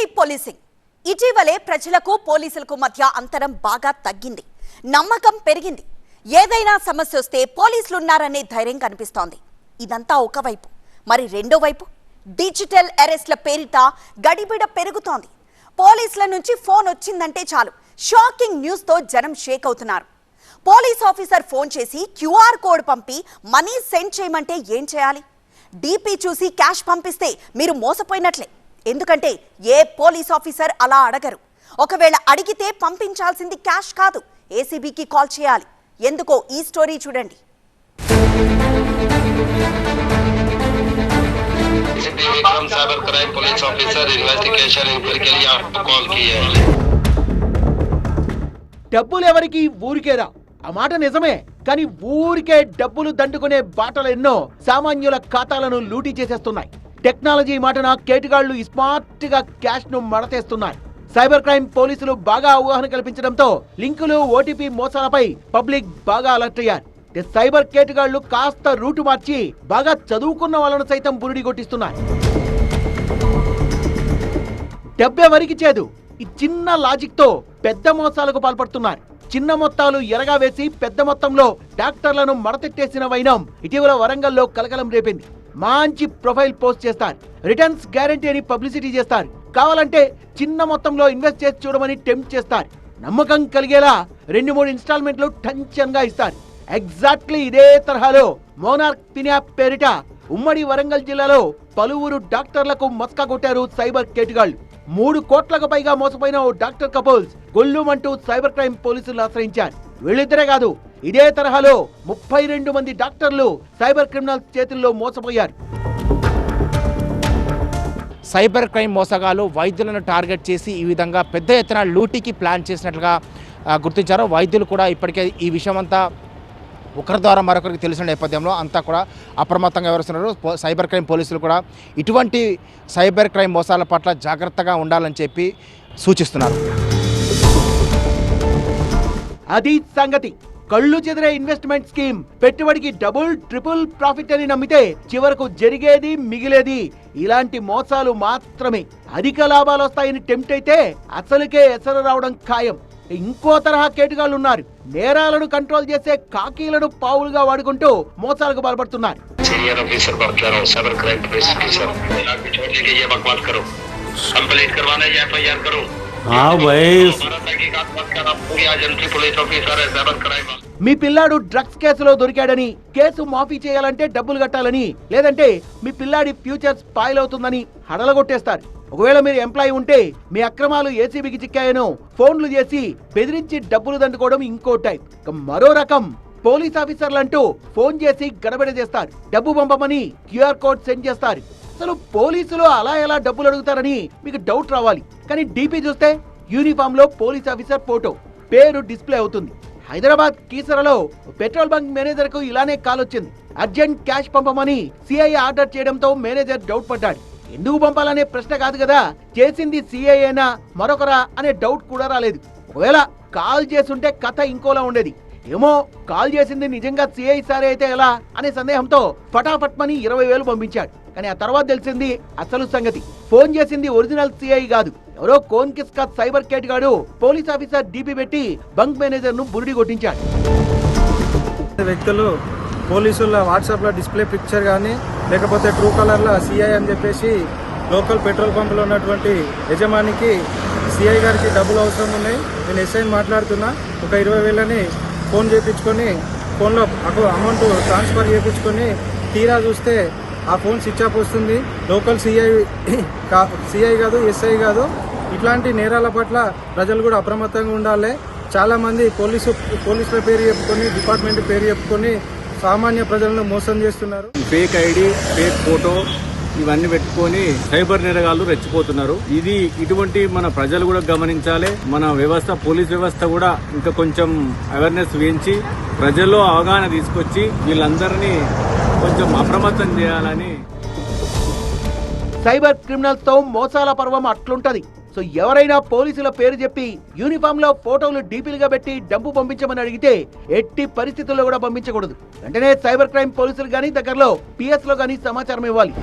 Friendly policing. ఇటీవలే ప్రజలకు పోలీసులకు మధ్య అంతరం బాగా తగ్గింది. నమ్మకం పెరిగింది. ఏదైనా సమస్య వస్తే పోలీసులున్నారనే ధైర్యం కనిపిస్తోంది. ఇదంతా ఒకవైపు. మరి రెండో వైపు? డిజిటల్ అరెస్ట్ల పేరిట గడిబిడ పెరుగుతోంది. పోలీసుల నుంచి ఫోన్ వచ్చిందంటే చాలు. షాకింగ్ న్యూస్తో జనం షేక్ అవుతున్నారు. పోలీస్ ఆఫీసర్ ఫోన్ చేసి క్యూఆర్ కోడ్ పంపి మనీ సెండ్ చేయమంటే ఏం చేయాలి? డీపీ చూసి క్యాష్ పంపిస్తే మీరు మోసపోయినట్లే. ఎందుకంటే ఏ పోలీస్ ఆఫీసర్ అలా అడగరు ఒకవేళ అడిగితే పంపించాల్సింది క్యాష్ కాదు ఏసీబీకి కాల్ చేయాలి ఎందుకో ఈ స్టోరీ చూడండి ACP Vikram cyber crime police officer investigation inquiry के लिए आपको कॉल की है డబ్బులు ఎవరికి ఊరికేరా ఆ మాట నిజమే కానీ ఊరికే డబ్బులు దండుకునే బాటలు ఎన్నో సామాన్యుల ఖాతాలను లూటీ చేసేస్తున్నాయి టెక్నాలజీ మాటన కేటుగాళ్ళు స్మార్ట్గా క్యాష్ను మడతేస్తున్నాయి. మడతేస్తున్నారు సైబర్ క్రైమ్ పోలీసులు బాగా అవగాహన కల్పించడంతో లింకులు ఓటీపీ మోసాలపై పబ్లిక్ బాగా అలర్ట్ అయ్యారు. సైబర్ కేటుగాళ్ళు కాస్త రూటు మార్చి బాగా చదువుకున్న వాళ్ళను సైతం బురిడి కొట్టిస్తున్నారు డబ్బెవరికి చేదు. ఈ చిన్న లాజిక్తో పెద్ద మోసాలకు పాల్పడుతున్నారు. చిన్న మొత్తాలు ఎరగా వేసి పెద్ద మొత్తంలో డాక్టర్లను మడతెట్టేసిన వైనం ఇటీవల వరంగల్లో కలకలం రేపింది. మంచి ప్రొఫైల్ పోస్ట్ చేస్తారు. రిటర్న్స్ గ్యారంటీ అని పబ్లిసిటీ చేస్తారు. కావాలంటే చిన్న మొత్తంలో ఇన్వెస్ట్ చేసి చూడమని టెంప్ట్ చేస్తారు. నమ్మకం కలిగేలా రెండు మూడు ఇన్స్టాల్మెంట్లు టెన్షన్గా ఇస్తారు. ఎగ్జాక్ట్లీ ఇదే తరహాలో మోనార్క్ పిన్యాప్ పేరిట ఉమ్మడి వరంగల్ జిల్లాలో పలువురు డాక్టర్లకు మస్కా కొట్టారు సైబర్ కేటుగాళ్ళు మూడు కోట్లకు పైగా మోసపోయిన ఓ డాక్టర్ కపుల్స్ గొల్లుమంటూ సైబర్ క్రైమ్ పోలీసులు ఆశ్రయించారు. వీళ్ళిద్దరే కాదు ఇదే తరహాలో ముప్పై రెండు మంది డాక్టర్లు సైబర్ క్రిమినల్స్ చేతుల్లో మోసపోయారు. సైబర్ క్రైమ్ మోసగాలు వైద్యులను టార్గెట్ చేసి ఈ విధంగా పెద్ద ఎత్తున లూటీకి ప్లాన్ చేసినట్లుగా గుర్తించారు. వైద్యులు కూడా ఇప్పటికే ఈ విషయం అంతా ఒకరి ద్వారా మరొకరికి తెలిసిన నేపథ్యంలో అంతా కూడా అప్రమత్తంగా వ్యవహరిస్తున్నారు. పో- సైబర్ క్రైమ్ పోలీసులు కూడా ఇటువంటి సైబర్ క్రైమ్ మోసాల పట్ల జాగ్రత్తగా ఉండాలని చెప్పి సూచిస్తున్నారు. అది సంగతి. కళ్ళు చెదిరే ఇన్వెస్ట్మెంట్ స్కీమ్. పెట్టుబడికి డబుల్ ట్రిపుల్ ప్రాఫిట్ అని నమ్మితే చివరకు జరిగేది మిగిలేది. ఇలాంటి మోసాలు మాత్రమే. అధిక లాభాలు వస్తాయని టెంప్ట్ అయితే అసలుకే ఎసరు రావడం ఖాయం. ఇంకో తరహా కేటుగాళ్ళు ఉన్నారు నేరాలను కంట్రోల్ చేసే కాకీలను పావులుగా వాడుకుంటూ మోసాలకు పాల్పడుతున్నారు. కరో हूँ साइबर क्राइम पुलिस ऑफिसर दिमाग में छोड़ दीजिए ये बकवास करो कंप्लीट करवाने या एफ आई आर करो हाँ भाई हमारा तहकीकात मत कर आप पूरी एजेंसी पुलिस ऑफिसर है साइबर क्राइम మీ పిల్లాడు డ్రగ్స్ కేసులో దొరికాడని కేసు మాఫీ చేయాలంటే డబ్బులు కట్టాలని లేదంటే మీ పిల్లాడి ఫ్యూచర్ స్పాయిల్ అవుతుందని హడలగొట్టేస్తారు ఒకవేళ మీరు ఎంప్లాయీ ఉంటే మీ అక్రమాలు ఏసీబీకి చిక్కాయనో ఫోన్లు చేసి బెదిరించి డబ్బులు దండుకోవడం ఇంకో టైప్ ఇక మరో రకం పోలీస్ ఆఫీసర్లు అంటూ ఫోన్ చేసి గడబిడ చేస్తారు డబ్బు పంపమని క్యూఆర్ కోడ్ సెండ్ చేస్తారు అసలు పోలీసులు అలా ఎలా డబ్బులు అడుగుతారని మీకు డౌట్ రావాలి కానీ డీపీ చూస్తే యూనిఫామ్లో పోలీస్ ఆఫీసర్ ఫోటో పేరు డిస్ప్లే అవుతుంది. హైదరాబాద్ కీసరలో పెట్రోల్ బంక్ మేనేజర్కు ఇలానే కాల్ వచ్చింది. అర్జెంట్ క్యాష్ పంపమని సిఐ ఆర్డర్ చేయడంతో మేనేజర్ డౌట్ పడ్డాడు. ఎందుకు పంపాలనే ప్రశ్న కాదు కదా చేసింది సిఐ అయినా మరొకరా అనే డౌట్ కూడా రాలేదు. ఒకవేళ కాల్ చేసుంటే కథ ఇంకోలా ఉండేది. ఏమో కాల్ చేసింది నిజంగా సిఐ సారే అయితే ఎలా అనే సందేహంతో ఫటాఫట్మని ఇరవై వేలు పంపించాడు. కానీ ఆ తర్వాత తెలిసింది అసలు సంగతి. ఫోన్ చేసింది ఒరిజినల్ సిఐ కాదు. ఎవరో కోన్ కిస్కా సైబర్ కేట్ గాడు పోలీస్ ఆఫీసర్ డీపీ పెట్టి బంక్ మేనేజర్ను బురిడి కొట్టించాడు. వ్యక్తులు పోలీసుల వాట్సాప్లో డిస్ప్లే పిక్చర్ కానీ లేకపోతే ట్రూ కలర్లో సిఐ అని చెప్పేసి లోకల్ పెట్రోల్ పంపులో ఉన్నటువంటి యజమానికి సిఐ గారికి డబ్బులు అవసరం ఉన్నాయి. నేను ఎస్ఐ మాట్లాడుతున్నా. ఒక ఇరవై వేలని ఫోన్ చేయించుకొని ఫోన్లో అమౌంట్ ట్రాన్స్ఫర్ చేయించుకొని తీరా చూస్తే ఆ ఫోన్ స్విచ్ ఆఫ్ వస్తుంది. లోకల్ సిఐ కా సిఐ కాదు ఎస్ఐ కాదు. ఇట్లాంటి నేరాల పట్ల ప్రజలు కూడా అప్రమత్తంగా ఉండాలి. చాలామంది పోలీసు పోలీసుల పేరు చెప్పుకొని డిపార్ట్మెంట్ పేరు చెప్పుకొని సామాన్య ప్రజలను మోసం చేస్తున్నారు. ఫేక్ ఐడి ఫేక్ ఫోటో ఇవన్నీ పెట్టుకొని సైబర్ నేరగాళ్ళు రెచ్చిపోతున్నారు. ఇది ఇటువంటి మన ప్రజలు కూడా గమనించాలి. మన వ్యవస్థ పోలీస్ వ్యవస్థ కూడా ఇంకా కొంచెం అవేర్నెస్ వేయించి ప్రజల్లో అవగాహన తీసుకొచ్చి వీళ్ళందరినీ కొంచెం అప్రమత్తం చేయాలని. సైబర్ క్రిమినల్స్తో మోసాల పర్వం అట్లుంటది. సో ఎవరైనా పోలీసుల పేరు చెప్పి యూనిఫామ్లో ఫోటోలు డీపీలుగా పెట్టి డబ్బు పంపించమని అడిగితే ఎట్టి పరిస్థితుల్లో కూడా పంపించకూడదు. వెంటనే సైబర్ క్రైమ్ పోలీసులు గానీ దగ్గరలో పిఎస్లో గానీ సమాచారం ఇవ్వాలి.